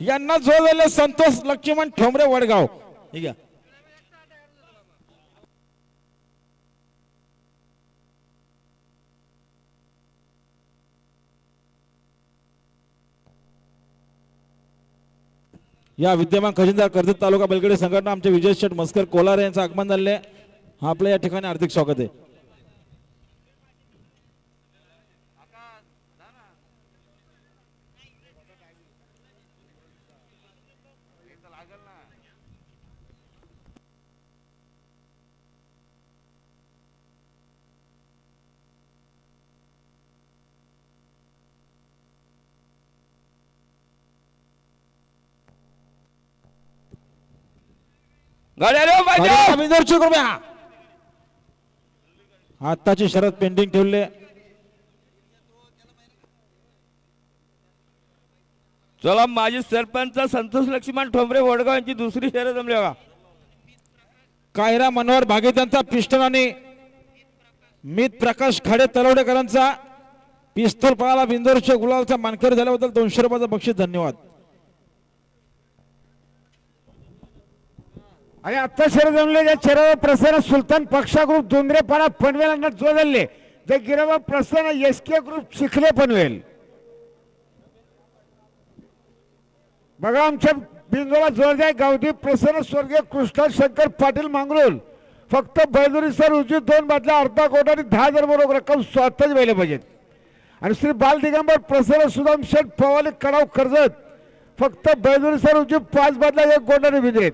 यांना जोडलेले संतोष लक्ष्मण ठोंबरे वडगाव. ठीक आहे. या विद्यमान खजिनदार कर्जत तालुका बेलगडे संघटना आमचे विजय शेठ मस्कर कोलार यांचं आगमन झाले आपलं या ठिकाणी हार्दिक स्वागत आहे. कृपया. आत्ताची शरद पेंडिंग ठेवले. चला माजी सरपंच संतोष लक्ष्मण ठोंबरे वडगाव यांची दुसरी शर्यत जमली बघा. कायरा मनोहर भागीत यांचा पिस्टल आणि मित प्रकाश खाडे तलवडेकरांचा पिस्तूल पळाला. बिंदोरच्या गुलालचा मानकरी झाल्याबद्दल दोनशे रुपयाचं बक्षीस धन्यवाद. आणि आता शरीर जमले ज्या चेहऱ्यावर प्रसन्न सुलतान पक्षा ग्रुप दोंदरेपाडा पनवेलांना जोडले. जे गिरावर प्रसन्न एस के ग्रुप शिखले पनवेल. बघा आमच्या बिंदूला जोड गावठी प्रसन्न स्वर्गीय कृष्णा शंकर पाटील मांगरुल. फक्त बैदुरी सर उजवी दोन बाटल्या अर्धा कोट आणि दहा हजार बरोबर रक्कम स्वतःच व्हायला पाहिजेत. आणि श्री बाल दिगंबर प्रसन्न सुदाम शेठ पवाले कडाव कर्जत. फक्त बैदुरी सर उजवी पाच बाटल्या एक कोटाने विजेत